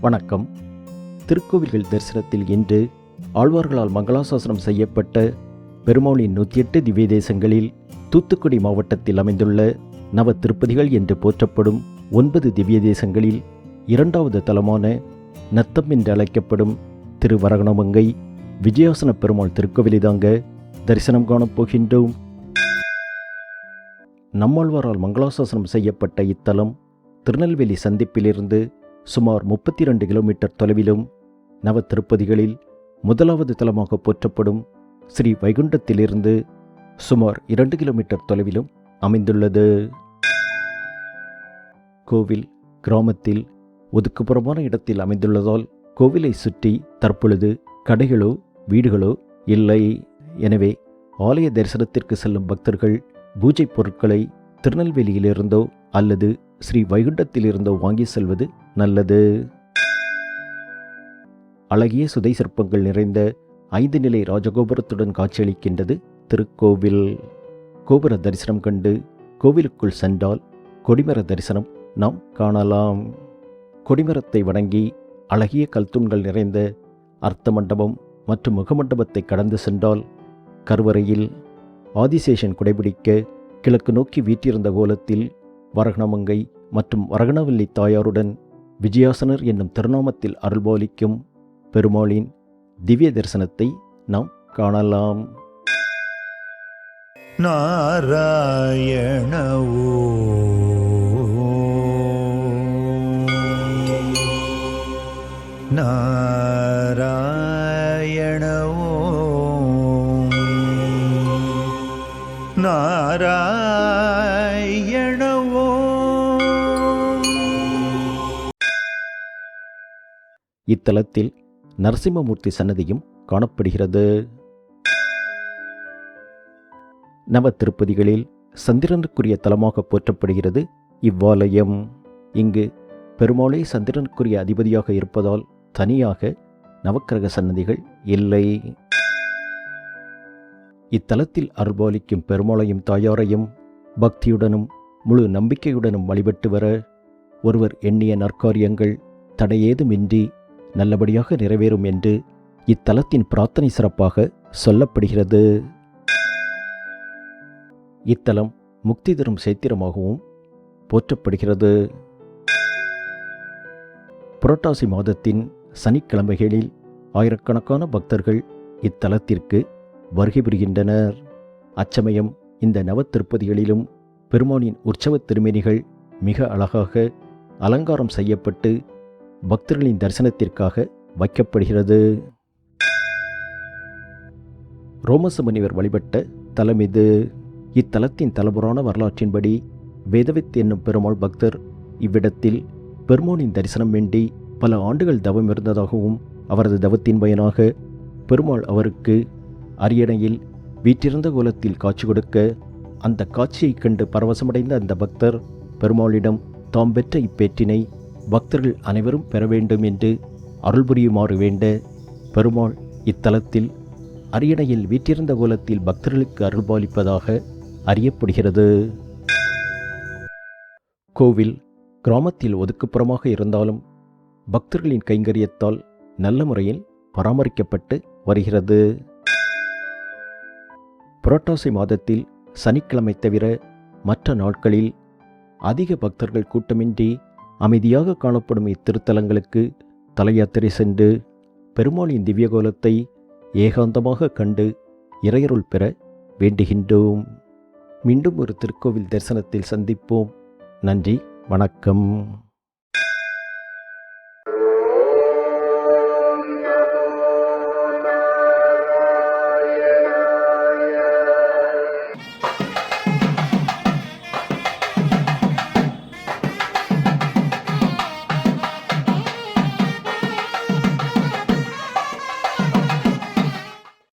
வணக்கம். திருக்கோவில்கள் தரிசனத்தில் இன்று ஆழ்வார்களால் மங்களாசாசனம் செய்யப்பட்ட பெருமாளின் நூற்றி எட்டு திவ்ய தேசங்களில் தூத்துக்குடி மாவட்டத்தில் அமைந்துள்ள நவ திருப்பதிகள் என்று போற்றப்படும் ஒன்பது திவ்ய தேசங்களில் இரண்டாவது தலமான நத்தம் என்று அழைக்கப்படும் திருவரகணமங்கை விஜயாசன பெருமாள் திருக்கோவிலை தாங்க தரிசனம் காணப் போகின்றோம். நம்மாழ்வாரால் மங்களாசாசனம் செய்யப்பட்ட இத்தலம் திருநெல்வேலி சந்திப்பிலிருந்து சுமார் முப்பத்தி ரெண்டு கிலோமீட்டர் தொலைவிலும் நவ திருப்பதிகளில் முதலாவது தலமாக போற்றப்படும் ஸ்ரீ வைகுண்டத்திலிருந்து சுமார் இரண்டு கிலோமீட்டர் தொலைவிலும் அமைந்துள்ளது. கோவில் கிராமத்தில் ஒதுக்குப்புறமான இடத்தில் அமைந்துள்ளதால் கோவிலை சுற்றி தற்பொழுது கடைகளோ வீடுகளோ இல்லை. எனவே ஆலய தரிசனத்திற்கு செல்லும் பக்தர்கள் பூஜை பொருட்களை திருநெல்வேலியிலிருந்தோ அல்லது ஸ்ரீ வைகுண்டத்திலிருந்து வாங்கி செல்வது நல்லது. அழகிய சுதை சிற்பங்கள் நிறைந்த ஐந்து நிலை ராஜகோபுரத்துடன் காட்சியளிக்கின்றது திருக்கோவில். கோபுர தரிசனம் கண்டு கோவிலுக்குள் சென்றால் கொடிமர தரிசனம் நாம் காணலாம். கொடிமரத்தை வணங்கி அழகிய கல்தூண்கள் நிறைந்த அர்த்த மண்டபம் மற்றும் முகமண்டபத்தை கடந்து சென்றால் கருவறையில் ஆதிசேஷன் குடைபிடிக்க கிழக்கு நோக்கி வீற்றிருந்த கோலத்தில் வரகணமங்கை மற்றும் வரகணவல்லி தாயாருடன் விஜயாசனர் என்னும் திருநாமத்தில் அருள்பாலிக்கும் பெருமாளின் திவ்ய தரிசனத்தை நாம் காணலாம். நாராயணவோ நாராயணவோ நாராயணவோ இத்தலத்தில் நரசிம்மமூர்த்தி சன்னதியும் காணப்படுகிறது. நவ திருப்பதிகளில் சந்திரனுக்குரிய தலமாக போற்றப்படுகிறது இவ்வாலயம். இங்கு பெருமாளே சந்திரனுக்குரிய அதிபதியாக இருப்பதால் தனியாக நவக்கிரக சன்னதிகள் இல்லை. இத்தலத்தில் அருள்பாலிக்கும் பெருமாளையும் தாயாரையும் பக்தியுடனும் முழு நம்பிக்கையுடனும் வழிபட்டு வர ஒருவர் எண்ணிய நற்காரியங்கள் தடையேதுமின்றி நல்லபடியாக நிறைவேறும் என்று இத்தலத்தின் பிரார்த்தனை சிறப்பாக சொல்லப்படுகிறது. இத்தலம் முக்தி தரும் சைத்திரமாகவும் போற்றப்படுகிறது. புரட்டாசி மாதத்தின் சனிக்கிழமைகளில் ஆயிரக்கணக்கான பக்தர்கள் இத்தலத்திற்கு வருகை புரிகின்றனர். அச்சமயம் இந்த நவத்திருப்பதிகளிலும் பெருமானின் உற்சவத் திருமேனிகள் மிக அழகாக அலங்காரம் செய்யப்பட்டு பக்தர்களின் தரிசனத்திற்காக வைக்கப்படுகிறது. ரோமச முனிவர் வழிபட்ட தலம் இது. இத்தலத்தின் தலபுராண வரலாற்றின்படி வேதவித் என்னும் பெருமாள் பக்தர் இவ்விடத்தில் பெருமானின் தரிசனம் வேண்டி பல ஆண்டுகள் தவம் இருந்ததாகவும் அவரது தவத்தின் பயனாக பெருமாள் அவருக்கு அரியணையில் வீற்றிருந்த கோலத்தில் காட்சி கொடுக்க அந்த காட்சியைக் கண்டு பரவசமடைந்த அந்த பக்தர் பெருமாளிடம் தாம் பெற்ற இப்பேற்றினை பக்தர்கள் அனைவரும் பெற வேண்டும் என்று அருள் புரியுமாறு வேண்ட பெருமாள் இத்தலத்தில் அரியணையில் வீற்றிருந்த கோலத்தில் பக்தர்களுக்கு அருள்பாலிப்பதாக அறியப்படுகிறது. கோவில் கிராமத்தில் ஒதுக்குப்புறமாக இருந்தாலும் பக்தர்களின் கைங்கரியத்தால் நல்ல முறையில் பராமரிக்கப்பட்டு வருகிறது. புரட்டாசி மாதத்தில் சனிக்கிழமை தவிர மற்ற நாட்களில் அதிக பக்தர்கள் கூட்டமின்றி அமைதியாக காணப்படும் இத்திருத்தலங்களுக்கு தலையாத்திரை சென்று பெருமாளின் திவ்யகோலத்தை ஏகாந்தமாக கண்டு இறையருள் பெற வேண்டுகின்றோம். மீண்டும் ஒரு திருக்கோவில் தரிசனத்தில் சந்திப்போம். நன்றி வணக்கம்.